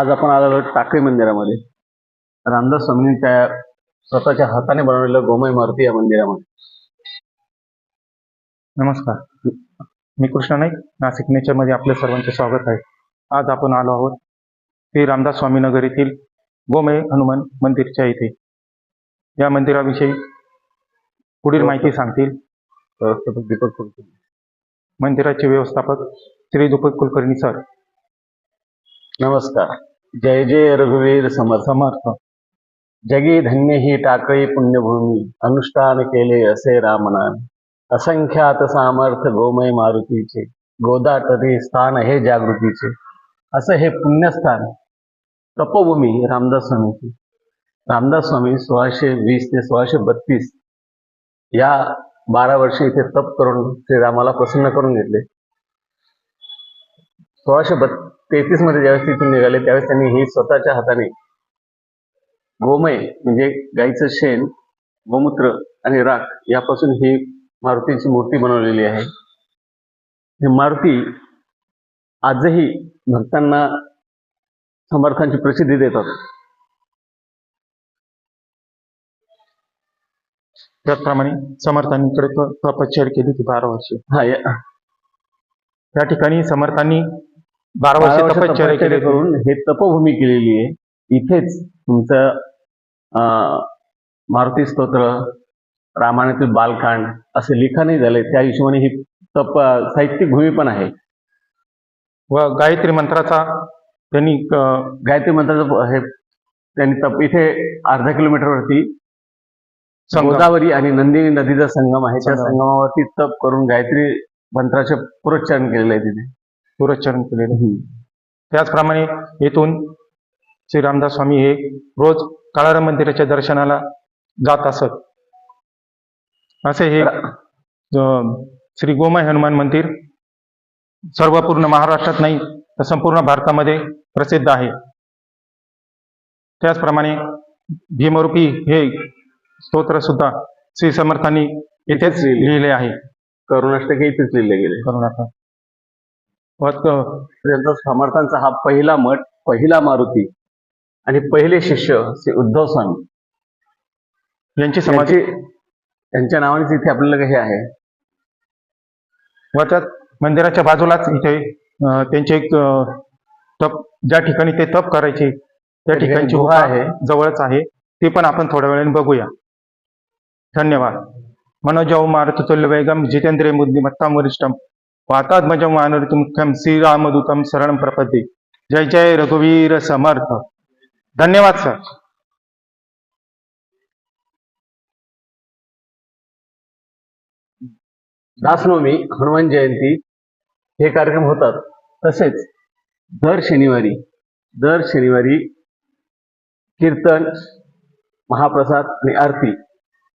आज आपण आलो आहोत टाकळी मंदिरामध्ये. रामदास स्वामींच्या स्वतःच्या हाताने बनवलेलं गोमय मारुती या मंदिरामध्ये. नमस्कार. मी कृष्णा नाईक नाशिक नेचरमध्ये आपल्या सर्वांचे स्वागत आहे. आज आपण आलो आहोत श्री रामदास स्वामी नगर येथील गोमय हनुमान मंदिरच्या इथे. या मंदिराविषयी पुढील माहिती सांगतील. व्यवस्थापक दीपक कुलकर्णी. मंदिराचे व्यवस्थापक श्री दीपक कुलकर्णी सर. नमस्कार. जय जय रघुवीर समर्थ. समर्थ. जगी धन्य ही टाकळी पुण्यभूमी अनुष्ठान केले असे रामनाम. असंख्यात सामर्थ गोमय मारुतीचे गोदाटरी स्थान हे जागृतीचे. असं हे पुण्यस्थान तपोभूमी रामदास स्वामीची. रामदास स्वामी सोळाशे वीस ते सोळाशे बत्तीस या बारा वर्षे इथे तप करून श्रीरामाला प्रसन्न करून घेतले. सोळाशे बत् तेहतीसमध्ये ज्यावेळेस तिथून निघाले त्यावेळेस त्यांनी ही स्वतःच्या हाताने गोमय म्हणजे गाईचं शेण गोमूत्र आणि राख यापासून ही मारुतीची मूर्ती बनवलेली आहे. ही मारुती आजही भक्तांना समर्थांची प्रसिद्धी देतात. त्याचप्रमाणे समर्थांनी त- तपश्चर्या केली होती बारा वर्षे. हा या- ठिकाणी समर्थांनी बारा वर्षे तपश्चर्या. करून हे तपोभूमी केलेली आहे. इथेच तुमचं अं, मारुती स्तोत्र रामायणातील बालकांड असे लिखाणही झाले. त्या हिशोबाने ही तप साहित्यिक भूमी पण आहे. व गायत्री मंत्राचा त्यांनी गायत्री मंत्राचं हे त्यांनी तप इथे अर्धा किलोमीटरवरती गोदावरी आणि नंदिनी नदीचा संगम आहे. त्या संगम. संगमावरती तप करून गायत्री मंत्राचे पुरोच्चारण केलेलं आहे तिथे. पुरस्चरण केलेलं आहे. त्याचप्रमाणे येथून श्री रामदास स्वामी हे रोज काळाराम मंदिराच्या दर्शनाला जात असत. असे हे श्री गोमय हनुमान मंदिर सर्व पूर्ण महाराष्ट्रात नाही तर संपूर्ण भारतामध्ये प्रसिद्ध आहे. त्याचप्रमाणे भीमरूपी हे स्तोत्र सुद्धा श्री समर्थांनी येथेच लिहिले. आहे. करुणाष्टक इथेच लिहिले गेले. त- त्यांचा समर्थांचा हा पहिला मठ पहिला मारुती आणि पहिले शिष्य श्री उद्धव स्वामी. यांची समाधी यांची त्यांच्या नावानेच इथे आपल्याला हे आहे. व त्या मंदिराच्या बाजूलाच इथे त्यांचे एक तप ज्या ठिकाणी ते तप करायचे त्या ठिकाणी ठिकाणची गुहा आहे. जवळच आहे. ती पण आपण थोड्या वेळाने बघूया. धन्यवाद. मनोजव मारुतुल्य वेगम जितेंद्रिय बुद्धिमत्ताम वरिष्ठम वातात्मजम मानरुती मुख्यम श्रीरामदूतम शरण प्रपदे जय जय रघुवीर समर्थ। धन्यवाद सर दासनवमी हनुमान जयंती हे कार्यक्रम होतात. तसेच दर शनिवारी दर शनिवारी कीर्तन महाप्रसाद आणि आरती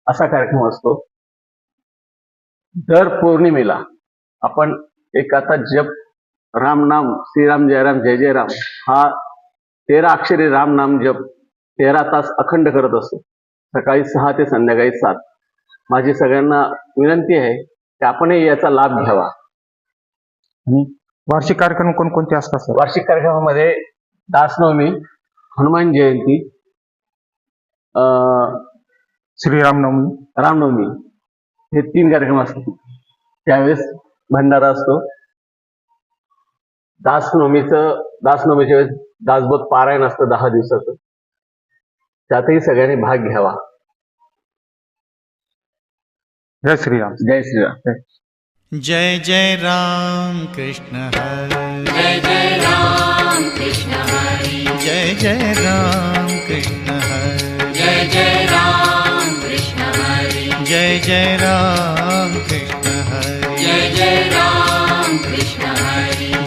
असा कार्यक्रम असतो. दर पौर्णिमेला आपण एक आता जप राम नाम श्रीराम जयराम जय जय राम हा तेरा अक्षरी राम नाम जप तेरा तास अखंड करत असतो. सकाळी सहा ते संध्याकाळी सात. माझी सगळ्यांना विनंती आहे की आपणही याचा लाभ घ्यावा. आणि वार्षिक कार्यक्रम कोणकोणते असतात वार्षिक कार्यक्रमामध्ये दासनवमी हनुमान जयंती अं, श्रीरामनवमी. रामनवमी हे तीन कार्यक्रम असतात. त्यावेळेस भंडारा असतो. दासनवमीचं दासनवमीच्या वेळेस दासबोध पारायण असतं दहा दिवसाचं. त्यातही सगळ्यांनी भाग घ्यावा. जय श्रीराम. जय श्रीराम. जय जय राम कृष्ण हरे. जय जय राम कृष्ण हरि. जय जय राम कृष्ण हरे. जय जय राम कृष्ण हरि. जय जय राम